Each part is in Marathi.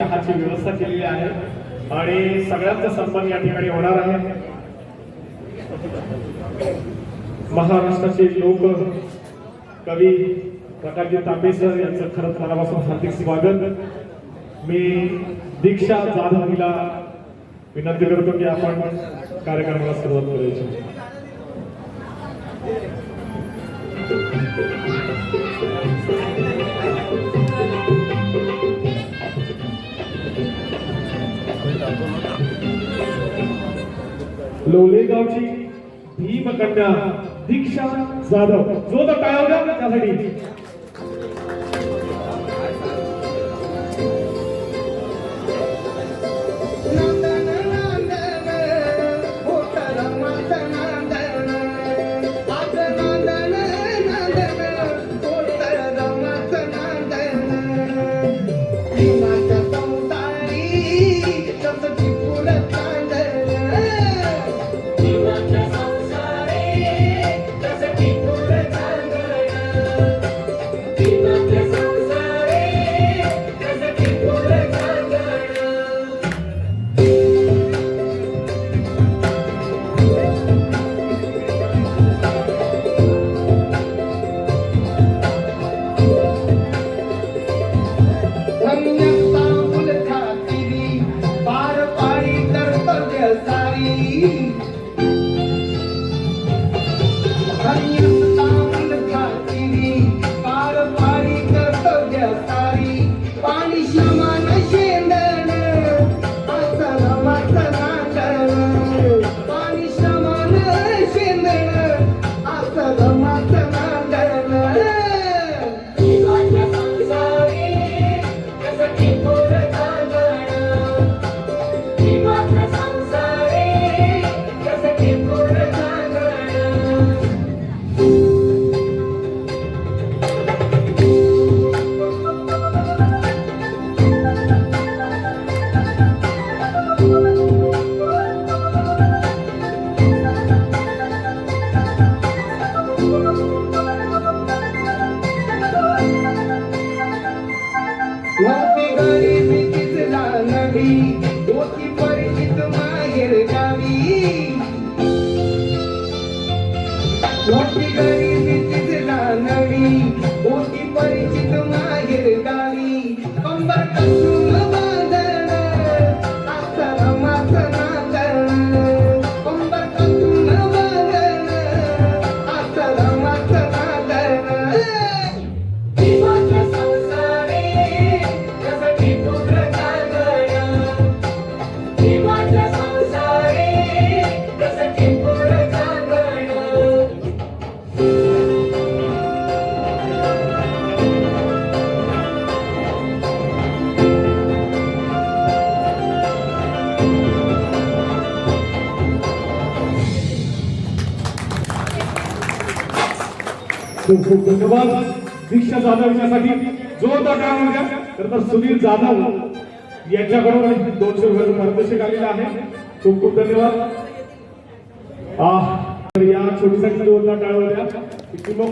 हाची व्यवस्था केलेली आहे आणि सगळ्यांचा सन्मान या ठिकाणी होणार आहे. महाराष्ट्राचे लोक कवी प्रकाशजी तांबे सर यांचं खरंच मनापासून हार्दिक स्वागत. मी दीक्षा जाधव हिला विनंती करतो की आपण कार्यक्रमाला सुरुवात करायची लोलेगावची भीमकन्या दीक्षा जाधव. जो तर टाळ्या द्या त्यासाठी. be खूप खूप धन्यवाद. दीक्षा जाधव यासाठी जोरदार काय टाळ्या द्या खरं तर सुनील जाधव यांच्याकडून दोनशे रुपयाचं मार्गदर्शक आलेलं आहे खूप खूप धन्यवाद. या छोटीसाठी जोरदार टाळ्या द्या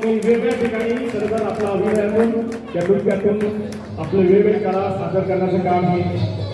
वेगवेगळ्या ठिकाणी सरकार आपला अभिनय त्या नृत्यातून आपलं वेगवेगळे कला सादर करण्याचं काम हे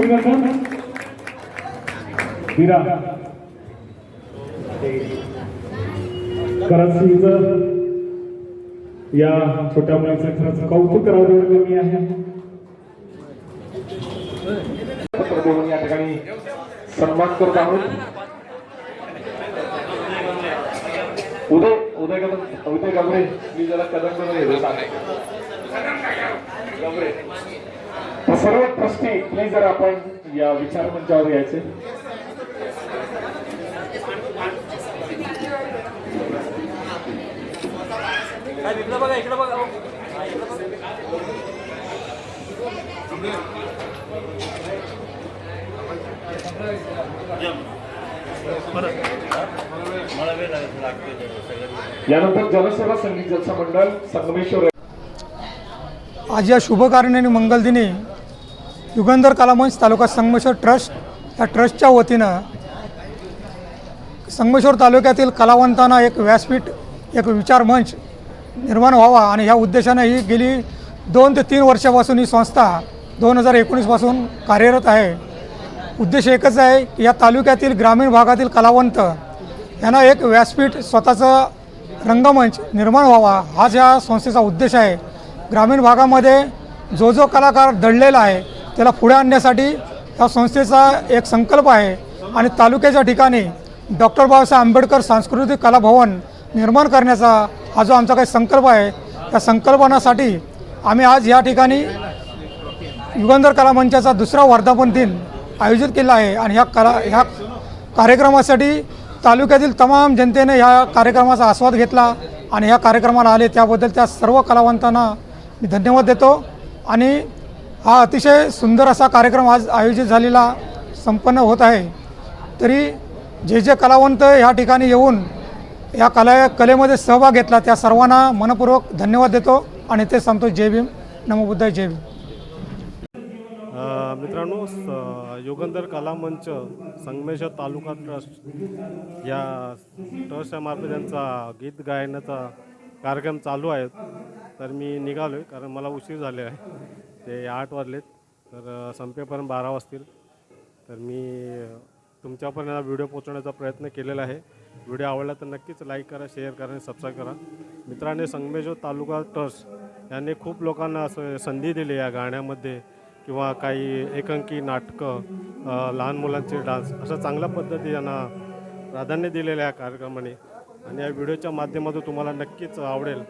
परिवर्तन खूप अभिनंदन मीरा या छोट्या मुलाचं खरंच कौतुक करावं तेवढं कमी आहे. पत्र या ठिकाणी सन्मान करत आहोत. उदय उदय कदम उदय गमरे मी जरा कदममध्ये येतो गबरे सर्व ट्रस्टी प्लीज जर आपण या विचार मंचावर यायचे. यानंतर जनसेवा संगीत जलसा मंडळ संगमेश्वर. आज या शुभकार्य आणि मंगलदिनी युगंधर कलामंच तालुका संगमेश्वर ट्रस्ट या ट्रस्टच्या वतीनं संगमेश्वर तालुक्यातील कलावंतांना एक व्यासपीठ एक विचारमंच निर्माण व्हावा आणि ह्या उद्देशानं ही गेली दोन ते तीन वर्षापासून ही संस्था दोन हजार एकोणीसपासून कार्यरत आहे. उद्देश एकच आहे की या तालुक्यातील ग्रामीण भागातील कलावंत यांना एक व्यासपीठ स्वतःचं रंगमंच निर्माण व्हावा. हाच या संस्थेचा उद्देश आहे. ग्रामीण भागामध्ये जो जो कलाकार दडलेला आहे त्याला पुढे आणण्यासाठी या संस्थेचा एक संकल्प आहे. आणि तालुक्याच्या ठिकाणी डॉक्टर बाबासाहेब आंबेडकर सांस्कृतिक कला भवन निर्माण करण्याचा हा जो आमचा काही संकल्प आहे त्या संकल्पनासाठी आम्ही आज या ठिकाणी युगंधर कला मंचाचा दुसरा वर्धापन दिन आयोजित केला आहे. आणि ह्या कला ह्या कार्यक्रमासाठी तालुक्यातील तमाम जनतेने ह्या कार्यक्रमाचा आस्वाद घेतला आणि ह्या कार्यक्रमाला आले त्याबद्दल त्या सर्व कलावंतांना मी धन्यवाद देतो. आणि हा अतिशय सुंदर असा कार्यक्रम आज आयोजित झालेला संपन्न होत आहे. तरी जे जे कलावंत ह्या ठिकाणी येऊन या कला कलेमध्ये सहभाग घेतला त्या सर्वांना मनपूर्वक धन्यवाद देतो आणि ते सांगतो जय भीम नमो जय भीम. मित्रांनो स- कलामंच कला मंच संगमेश्वर तालुका ट्रस्ट या ट्रस्टच्या मार्फत त्यांचा गीत गायनाचा कार्यक्रम चालू आहे. तर मी निघालो आहे कारण मला उशीर झाले आहे. ते आठ वाजलेत. तर संपेपर्यंत बारा वाजतील. तर मी तुमच्यापर्यंत हा व्हिडिओ पोचवण्याचा प्रयत्न केलेला आहे. व्हिडिओ आवडला तर नक्कीच लाईक करा शेअर करा आणि सबस्क्राईब करा. मित्रांनी संगमेश्वर तालुका ट्रस्ट यांनी खूप लोकांना असं संधी दिली या गाण्यामध्ये किंवा काही एकांकी नाटकं लहान मुलांचे डान्स अशा चांगल्या पद्धती यांना प्राधान्य दिलेलं आहे या कार्यक्रमाने. आणि या व्हिडिओच्या माध्यमातून तुम्हाला नक्कीच आवडेल.